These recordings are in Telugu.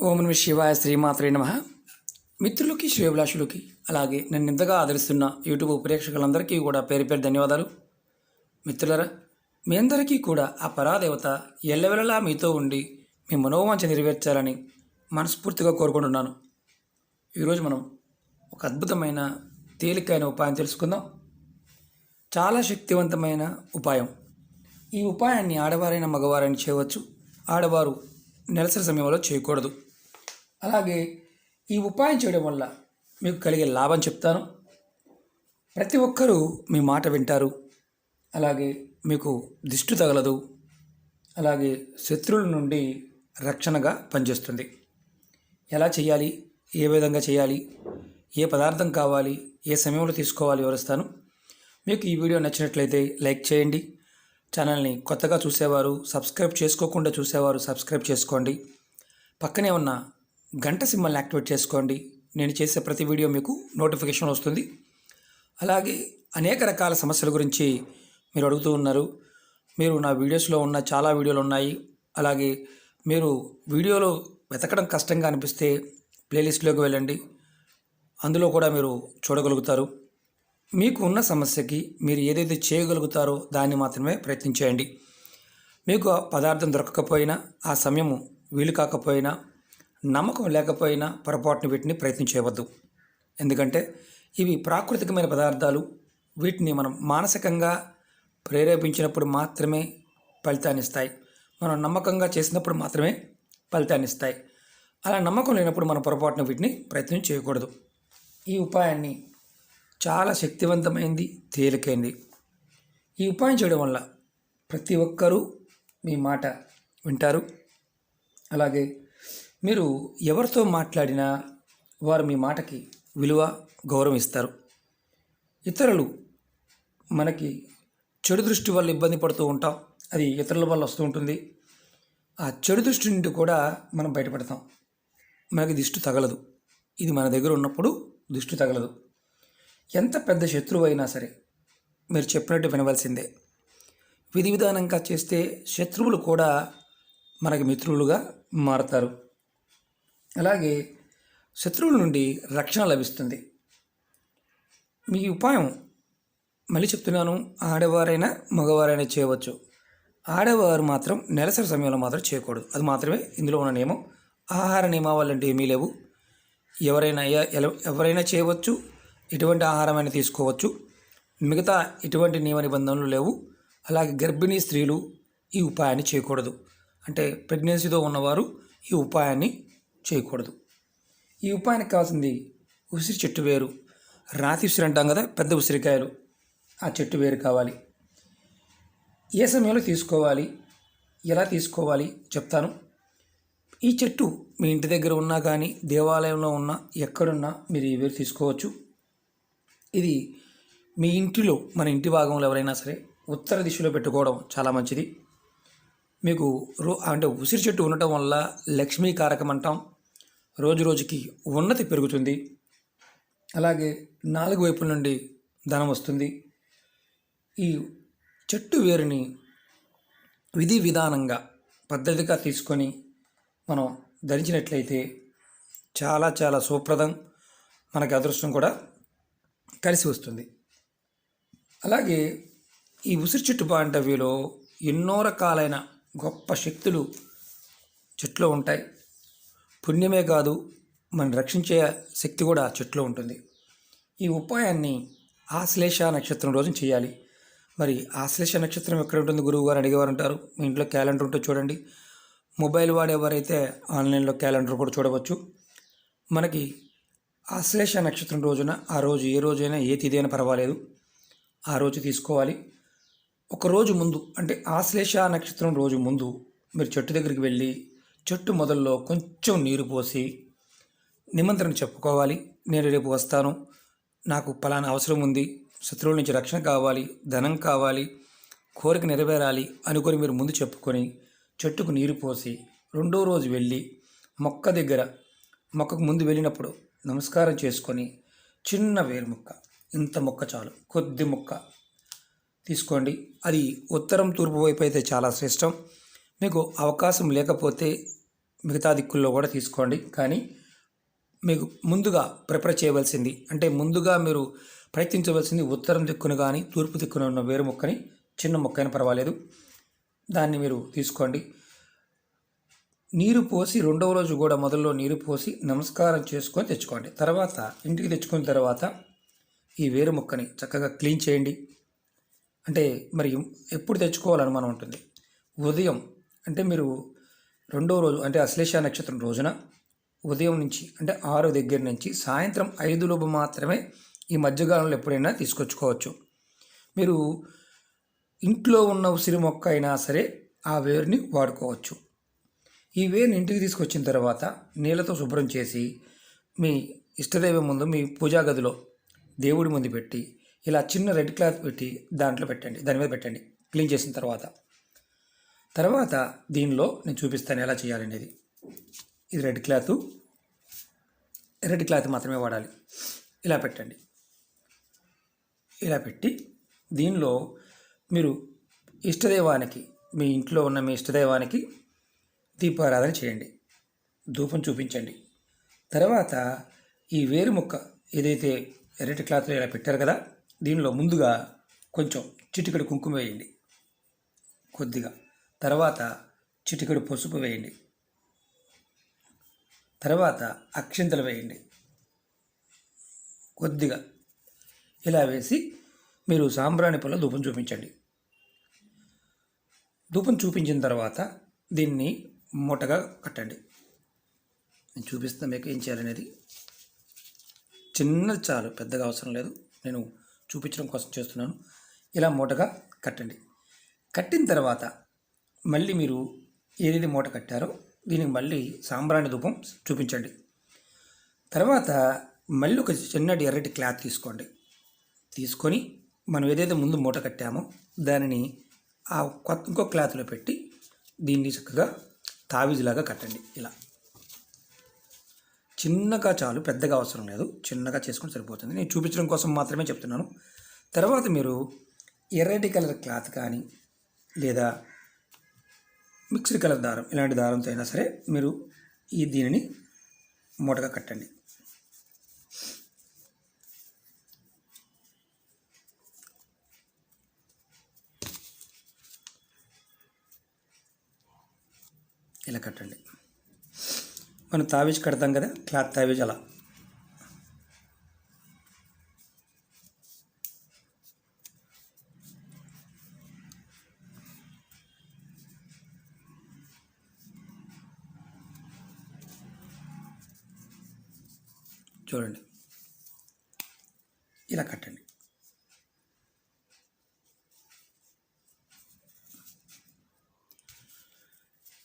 ఓం నమ శివాయ శ్రీమాత్రే నమ. మిత్రులకి శ్రేభిలాషులకి అలాగే నన్ను ఇంతగా ఆదరిస్తున్న యూట్యూబ్ ప్రేక్షకులందరికీ కూడా పేరు పేరు ధన్యవాదాలు. మిత్రులరా మీ అందరికీ కూడా ఆ పరాదేవత ఎల్లవెల్లలా మీతో ఉండి మీ మనోవాంఛ నెరవేర్చాలని మనస్ఫూర్తిగా కోరుకుంటున్నాను. ఈరోజు మనం ఒక అద్భుతమైన తేలికైన ఉపాయం తెలుసుకుందాం. చాలా శక్తివంతమైన ఉపాయం. ఈ ఉపాయాన్ని ఆడవారైన మగవారైనా చేయవచ్చు. ఆడవారు నెలసరి సమయంలో చేయకూడదు. అలాగే ఈ ఉపాయం చేయడం వల్ల మీకు కలిగే లాభం చెప్తాను. ప్రతి ఒక్కరూ మీ మాట వింటారు. అలాగే మీకు దిష్టి తగలదు. అలాగే శత్రువుల నుండి రక్షణగా పనిచేస్తుంది. ఎలా చేయాలి? ఏ విధంగా చేయాలి? ఏ పదార్థం కావాలి? ఏ సమయంలో తీసుకోవాలి? వివరిస్తాను. మీకు ఈ వీడియో నచ్చినట్లయితే లైక్ చేయండి. ఛానల్ని కొత్తగా చూసేవారు సబ్స్క్రైబ్ చేసుకోకుండా చూసేవారు సబ్స్క్రైబ్ చేసుకోండి. పక్కనే ఉన్న గంట సింబల్ని యాక్టివేట్ చేసుకోండి. నేను చేసే ప్రతి వీడియో మీకు నోటిఫికేషన్ వస్తుంది. అలాగే అనేక రకాల సమస్యల గురించి మీరు అడుగుతూ ఉన్నారు. మీరు నా వీడియోస్లో ఉన్న చాలా వీడియోలు ఉన్నాయి. అలాగే మీరు వీడియోలో వెతకడం కష్టంగా అనిపిస్తే ప్లేలిస్ట్లోకి వెళ్ళండి. అందులో కూడా మీరు చూడగలుగుతారు. మీకు ఉన్న సమస్యకి మీరు ఏదైతే చేయగలుగుతారో దాన్ని మాత్రమే ప్రయత్నించేయండి. మీకు ఆ పదార్థం దొరకకపోయినా ఆ సమయము వీలు కాకపోయినా నమ్మకం లేకపోయినా పొరపాటున వీటిని ప్రయత్నం చేయవద్దు. ఎందుకంటే ఇవి ప్రాకృతికమైన పదార్థాలు. వీటిని మనం మానసికంగా ప్రేరేపించినప్పుడు మాత్రమే ఫలితాన్ని ఇస్తాయి. మనం నమ్మకంగా చేసినప్పుడు మాత్రమే ఫలితాన్ని ఇస్తాయి. అలా నమ్మకం లేనప్పుడు మనం పొరపాటున వీటిని ప్రయత్నం చేయకూడదు. ఈ ఉపాయాన్ని చాలా శక్తివంతమైంది తేలికైంది. ఈ ఉపాయం చేయడం వల్ల ప్రతి ఒక్కరూ మీ మాట వింటారు. అలాగే మీరు ఎవరితో మాట్లాడినా వారు మీ మాటకి విలువ గౌరవం ఇస్తారు. ఇతరులు మనకి చెడు దృష్టి వల్ల ఇబ్బంది పడుతూ ఉంటాం. అది ఇతరుల వల్ల వస్తూ ఉంటుంది. ఆ చెడు దృష్టి నుండి కూడా మనం బయటపడతాం. మనకి దిష్టి తగలదు. ఇది మన దగ్గర ఉన్నప్పుడు దిష్టి తగలదు. ఎంత పెద్ద శత్రువు అయినా సరే మీరు చెప్పినట్టు వినవలసిందే. విధి విధానంగా చేస్తే శత్రువులు కూడా మనకి మిత్రులుగా మారతారు. అలాగే శత్రువుల నుండి రక్షణ లభిస్తుంది. మీ ఉపాయం మళ్ళీ చెప్తున్నాను ఆడవారైనా మగవారైనా చేయవచ్చు. ఆడవారు మాత్రం నెలసరి సమయంలో మాత్రం చేయకూడదు. అది మాత్రమే ఇందులో ఉన్న నియమం. ఆహార నియమావళి అంటే ఏమీ లేవు. ఎవరైనా ఎవరైనా చేయవచ్చు. ఎటువంటి ఆహారమైనా తీసుకోవచ్చు. మిగతా ఎటువంటి నియమ నిబంధనలు లేవు. అలాగే గర్భిణీ స్త్రీలు ఈ ఉపాయాన్ని చేయకూడదు. అంటే ప్రెగ్నెన్సీతో ఉన్నవారు ఈ ఉపాయాన్ని చేయకూడదు. ఈ ఉపాయానికి కావాల్సింది ఉసిరి చెట్టు వేరు. రాతి ఉసిరి అంటాం కదా పెద్ద ఉసిరికాయలు. ఆ చెట్టు వేరు కావాలి. ఏ సమయంలో తీసుకోవాలి? ఎలా తీసుకోవాలి? చెప్తాను. ఈ చెట్టు మీ ఇంటి దగ్గర ఉన్నా కానీ దేవాలయంలో ఉన్నా ఎక్కడున్నా మీరు ఈ వేరు తీసుకోవచ్చు. ఇది మీ ఇంటిలో మన ఇంటి భాగంలో ఎవరైనా సరే ఉత్తర దిశలో పెట్టుకోవడం చాలా మంచిది. మీకు రో అంటే ఉసిరి చెట్టు ఉండటం వల్ల లక్ష్మీ కారకం అంటాం. రోజు రోజుకి ఉన్నతి పెరుగుతుంది. అలాగే నాలుగు వైపుల నుండి ధనం వస్తుంది. ఈ చెట్టు వేరుని విధి విధానంగా పద్ధతిగా తీసుకొని మనం ధరించినట్లయితే చాలా చాలా సుప్రదం. మనకి అదృష్టం కూడా కలిసి వస్తుంది. అలాగే ఈ ఉసిరి చెట్టు బాంటవిలో ఎన్నో రకాలైన గొప్ప శక్తులు చెట్లో ఉంటాయి. పుణ్యమే కాదు మనం రక్షించే శక్తి కూడా చెట్లో ఉంటుంది. ఈ ఉపాయాన్ని ఆశ్లేష నక్షత్రం రోజున చేయాలి. మరి ఆశ్లేష నక్షత్రం ఎక్కడ ఉంటుంది? గురువు గారు అడిగేవారు ఉంటారు మీ ఇంట్లో క్యాలెండర్ ఉంటే చూడండి. మొబైల్ వాడేవారైతే ఆన్లైన్లో క్యాలెండర్ కూడా చూడవచ్చు. మనకి ఆశ్లేష నక్షత్రం రోజున ఆ రోజు ఏ రోజైనా ఏ తిథి అయినా పర్వాలేదు. ఆ రోజు తీసుకోవాలి. ఒక రోజు ముందు అంటే ఆశ్లేష నక్షత్రం రోజు ముందు మీరు చెట్టు దగ్గరికి వెళ్ళి చెట్టు మొదల్లో కొంచెం నీరు పోసి నిమంత్రణ చెప్పుకోవాలి. నేను రేపు వస్తాను. నాకు పలానా అవసరం ఉంది. శత్రువుల నుంచి రక్షణ కావాలి. ధనం కావాలి. కోరిక నెరవేరాలి అనుకొని మీరు ముందు చెప్పుకొని చెట్టుకు నీరు పోసి రెండో రోజు వెళ్ళి మొక్క దగ్గర మొక్కకు ముందు వెళ్ళినప్పుడు నమస్కారం చేసుకొని చిన్న వేరు మొక్క ఇంత మొక్క చాలు కొద్ది మొక్క. తీసుకోండి. అది ఉత్తరం తూర్పు వైపు అయితే చాలా శ్రేష్టం. మీకు అవకాశం లేకపోతే మిగతా దిక్కుల్లో కూడా తీసుకోండి. కానీ మీకు ముందుగా ప్రిపేర్ చేయవలసింది అంటే ముందుగా మీరు ప్రయత్నించవలసింది ఉత్తరం దిక్కును కానీ తూర్పు దిక్కున ఉన్న వేరు మొక్కని చిన్న మొక్క అయినా పర్వాలేదు. దాన్ని మీరు తీసుకోండి. నీరు పోసి రెండవ రోజు కూడా మొదల్లో నీరు పోసి నమస్కారం చేసుకొని తెచ్చుకోండి. తర్వాత ఇంటికి తెచ్చుకున్న తర్వాత ఈ వేరు మొక్కని చక్కగా క్లీన్ చేయండి. అంటే మరి ఎప్పుడు తెచ్చుకోవాలని మనం ఉంటుంది. ఉదయం అంటే మీరు రెండో రోజు అంటే అశ్లేష నక్షత్రం రోజున ఉదయం నుంచి అంటే ఆరు దగ్గర నుంచి సాయంత్రం ఐదు లోపు మాత్రమే ఈ మధ్యకాలంలో ఎప్పుడైనా తీసుకొచ్చుకోవచ్చు. మీరు ఇంట్లో ఉన్న ఉసిరి మొక్క అయినా సరే ఆ వేరుని వాడుకోవచ్చు. ఈ వేరుని ఇంటికి తీసుకొచ్చిన తర్వాత నీళ్ళతో శుభ్రం చేసి మీ ఇష్టదైవం ముందు మీ పూజా గదిలో దేవుడి ముందు పెట్టి ఇలా చిన్న రెడ్ క్లాత్ పెట్టి దాంట్లో పెట్టండి. దాని మీద పెట్టండి. క్లీన్ చేసిన తర్వాత. తర్వాత దీనిలో నేను చూపిస్తాను ఎలా చేయాలనేది ఇది రెడ్ క్లాత్. రెడ్ క్లాత్ మాత్రమే వాడాలి. ఇలా పెట్టండి. ఇలా పెట్టి దీనిలో మీరు ఇష్టదైవానికి మీ ఇంట్లో ఉన్న మీ ఇష్టదైవానికి దీపారాధన చేయండి. ధూపం చూపించండి. తర్వాత ఈ వేరు ముక్క ఏదైతే ఎర్రటి క్లాత్లో ఇలా పెట్టారు కదా దీనిలో ముందుగా కొంచెం చిటికెడు కుంకుమ వేయండి. కొద్దిగా. తర్వాత చిటికెడు పసుపు వేయండి. తర్వాత అక్షింతలు వేయండి. కొద్దిగా. ఇలా వేసి మీరు సాంబ్రాణి పొల ధూపం చూపించండి. ధూపం చూపించిన తర్వాత దీన్ని మూటగా కట్టండి. నేను చూపిస్తాను మీకు ఏం చేయాలనేది చిన్నది చాలు పెద్దగా అవసరం లేదు. నేను చూపించడం కోసం చేస్తున్నాను. ఇలా మూటగా కట్టండి. కట్టిన తర్వాత మళ్ళీ మీరు ఏదేది మూట కట్టారో దీనికి మళ్ళీ సాంబ్రాణి ధూపం చూపించండి. తర్వాత మళ్ళీ ఒక చిన్నటి ఎర్రటి క్లాత్ తీసుకోండి. తీసుకొని మనం ఏదైతే ముందు మూట కట్టామో దానిని ఆ కొత్త ఇంకో క్లాత్లో పెట్టి దీన్ని చక్కగా తావీజులాగా కట్టండి ఇలా. చిన్నగా చాలు పెద్దగా అవసరం లేదు. చిన్నగా చేసుకుని సరిపోతుంది. నేను చూపించడం కోసం మాత్రమే చెప్తున్నాను. తర్వాత మీరు ఎర్రటి కలర్ క్లాత్ కానీ లేదా మిక్స్డ్ కలర్ దారం ఇలాంటి దారంతో అయినా సరే మీరు ఈ దీనిని మూటగా కట్టండి. ఇలా కట్టండి. మనం తావేజ్ కడతాం కదా క్లాత్ తావేజ్ అలా. చూడండి. ఇలా కట్టండి.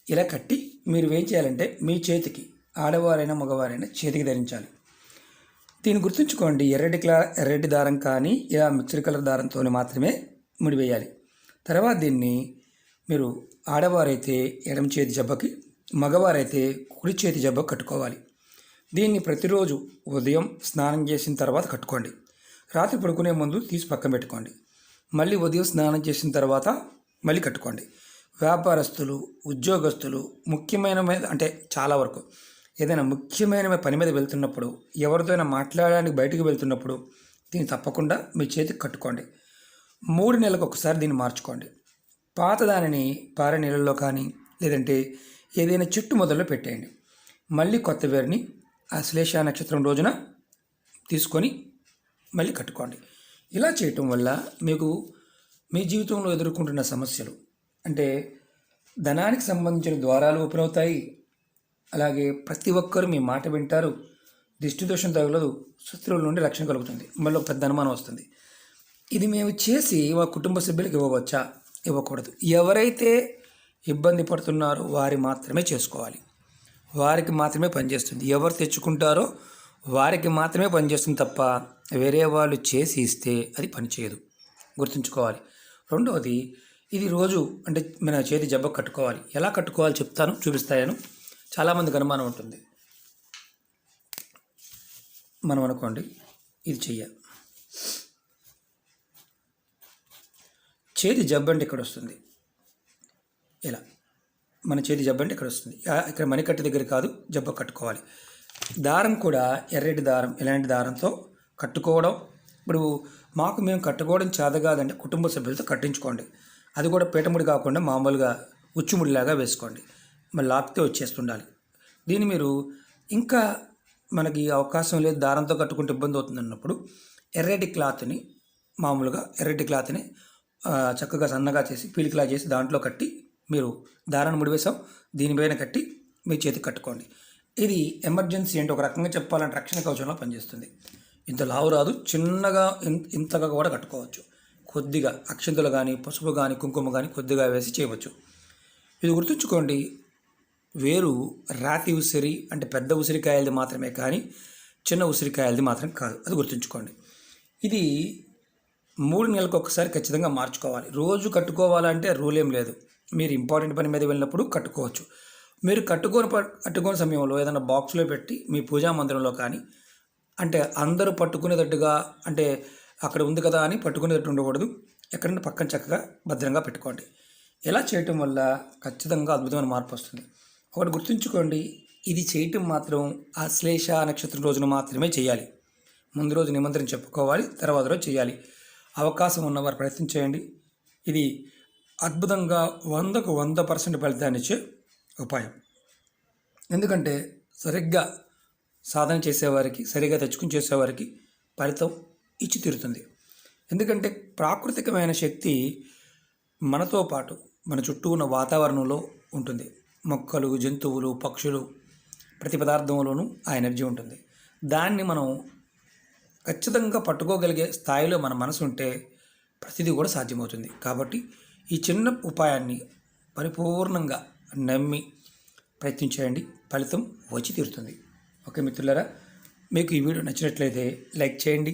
ఇలా కట్టి మీరు ఏం చేయాలంటే మీ చేతికి ఆడవారైనా మగవారైనా చేతికి ధరించాలి. దీన్ని గుర్తుంచుకోండి ఎర్రటి క్లా ఎర్రటి దారం కానీ ఇలా మిక్స్డ్ కలర్ దారంతో మాత్రమే ముడివేయాలి. తర్వాత దీన్ని మీరు ఆడవారైతే ఎడమ చేతి జబ్బకి మగవారైతే కుడి చేతి జబ్బకు కట్టుకోవాలి. దీన్ని ప్రతిరోజు ఉదయం స్నానం చేసిన తర్వాత కట్టుకోండి. రాత్రి పడుకునే ముందు తీసి పక్కన పెట్టుకోండి. మళ్ళీ ఉదయం స్నానం చేసిన తర్వాత మళ్ళీ కట్టుకోండి. వ్యాపారస్తులు ఉద్యోగస్తులు ముఖ్యమైన మీద అంటే చాలా వరకు ఏదైనా ముఖ్యమైన పని మీద వెళ్తున్నప్పుడు ఎవరితోనైనా మాట్లాడడానికి బయటకు వెళ్తున్నప్పుడు దీన్ని తప్పకుండా మీ చేతికి కట్టుకోండి. మూడు నెలలకు ఒకసారి దీన్ని మార్చుకోండి. పాత దానిని పారే నీళ్ళల్లో కానీ లేదంటే ఏదైనా చెట్టు మొదలు పెట్టేయండి. మళ్ళీ కొత్త వేరుని ఆ శ్లేష నక్షత్రం రోజున తీసుకొని మళ్ళీ కట్టుకోండి. ఇలా చేయటం వల్ల మీకు మీ జీవితంలో ఎదుర్కొంటున్న సమస్యలు అంటే ధనానికి సంబంధించిన ద్వారాలు ఓపెన్ అవుతాయి అలాగే ప్రతి ఒక్కరు మీ మాట వింటారు. దిష్టి దోషం తగలదు. శత్రువుల నుండి రక్షణ కలుగుతుంది. మళ్ళీ ఒక పెద్ద అనుమానం వస్తుంది. ఇది మేము చేసి మా కుటుంబ సభ్యులకు ఇవ్వవచ్చా? ఇవ్వకూడదు. ఎవరైతే ఇబ్బంది పడుతున్నారో వారి మాత్రమే చేసుకోవాలి. వారికి మాత్రమే పనిచేస్తుంది. ఎవరు తెచ్చుకుంటారో వారికి మాత్రమే పనిచేస్తుంది తప్ప వేరే వాళ్ళు చేసి ఇస్తే అది పనిచేయదు. గుర్తుంచుకోవాలి. రెండవది ఇది రోజు అంటే మన చేతి జబ్బ కట్టుకోవాలి. ఎలా కట్టుకోవాలి చెప్తాను చూపిస్తాను చాలామందికి అనుమానం ఉంటుంది. మనం అనుకోండి ఇది చెయ్యాలి చేతి జబ్బు అంటే ఇక్కడ వస్తుంది. ఇలా. మన చేతి జబ్బ అంటే ఇక్కడ వస్తుంది. ఇక్కడ మణికట్టు దగ్గర కాదు జబ్బ కట్టుకోవాలి. దారం కూడా ఎర్రటి దారం ఇలాంటి దారంతో కట్టుకోవడం. ఇప్పుడు మాకు మేము కట్టుకోవడం చేత కాదంటే కుటుంబ సభ్యులతో కట్టించుకోండి. అది కూడా పీటముడి కాకుండా మామూలుగా ఉచ్చుముడిలాగా వేసుకోండి. మరి లాక్తే వచ్చేస్తుండాలి. దీన్ని మీరు ఇంకా మనకి అవకాశం లేదు దారంతో కట్టుకుంటే ఇబ్బంది అవుతుంది అన్నప్పుడు ఎర్రటి క్లాత్ని మామూలుగా ఎర్రటి క్లాత్ని చక్కగా సన్నగా చేసి పీలికలా చేసి దాంట్లో కట్టి మీరు దారాన్ని ముడివేసాం దీనిపైన కట్టి మీ చేతికి కట్టుకోండి. ఇది ఎమర్జెన్సీ అంటే ఒక రకంగా చెప్పాలంటే రక్షణ కవచంలో పనిచేస్తుంది. ఇంత లావు రాదు చిన్నగా ఇన్- ఇంతగా కూడా కట్టుకోవచ్చు. కొద్దిగా అక్షంతలు కానీ పసుపు కానీ కుంకుమ కానీ కొద్దిగా వేసి చేయవచ్చు. ఇది గుర్తుంచుకోండి వేరు రాతి ఉసిరి అంటే పెద్ద ఉసిరికాయలది మాత్రమే కానీ చిన్న ఉసిరికాయలది మాత్రం కాదు. అది గుర్తుంచుకోండి. ఇది మూడు నెలలకు ఒకసారి ఖచ్చితంగా మార్చుకోవాలి. రోజు కట్టుకోవాలంటే రూల్ ఏం లేదు. మీరు ఇంపార్టెంట్ పని మీద వెళ్ళినప్పుడు కట్టుకోవచ్చు. మీరు కట్టుకోని కట్టుకోని సమయంలో ఏదైనా బాక్స్లో పెట్టి మీ పూజా మందిరంలో కానీ అంటే అందరూ పట్టుకునేటట్టుగా అంటే అక్కడ ఉంది కదా అని పట్టుకునేటట్టు ఉండకూడదు. ఎక్కడైనా పక్కన చక్కగా భద్రంగా పెట్టుకోండి. ఇలా చేయటం వల్ల ఖచ్చితంగా అద్భుతమైన మార్పు వస్తుంది? ఒకటి గుర్తుంచుకోండి ఇది చేయటం మాత్రం ఆశ్లేష నక్షత్రం రోజున మాత్రమే చేయాలి. ముందు రోజు నిమంత్రణ చెప్పుకోవాలి తర్వాత రోజు చేయాలి. అవకాశం ఉన్నవారు ప్రయత్నం చేయండి. ఇది అద్భుతంగా వందకు వంద పర్సెంట్ ఫలితాన్ని ఇచ్చే ఉపాయం. ఎందుకంటే సరిగ్గా సాధన చేసేవారికి సరిగ్గా తెచ్చుకుని చేసేవారికి ఫలితం ఇచ్చి తీరుతుంది. ఎందుకంటే ప్రాకృతికమైన శక్తి మనతో పాటు మన చుట్టూ ఉన్న వాతావరణంలో ఉంటుంది. మొక్కలు జంతువులు పక్షులు ప్రతి పదార్థంలోనూ ఆ ఎనర్జీ ఉంటుంది. దాన్ని మనం ఖచ్చితంగా పట్టుకోగలిగే స్థాయిలో మన మనసు ఉంటే ప్రతిదీ కూడా సాధ్యమవుతుంది. కాబట్టి ఈ చిన్న ఉపాయాన్ని పరిపూర్ణంగా నమ్మి ప్రయత్నించేయండి ఫలితం వచ్చి తీరుతుంది. ఓకే మిత్రులారా మీకు ఈ వీడియో నచ్చినట్లయితే లైక్ చేయండి.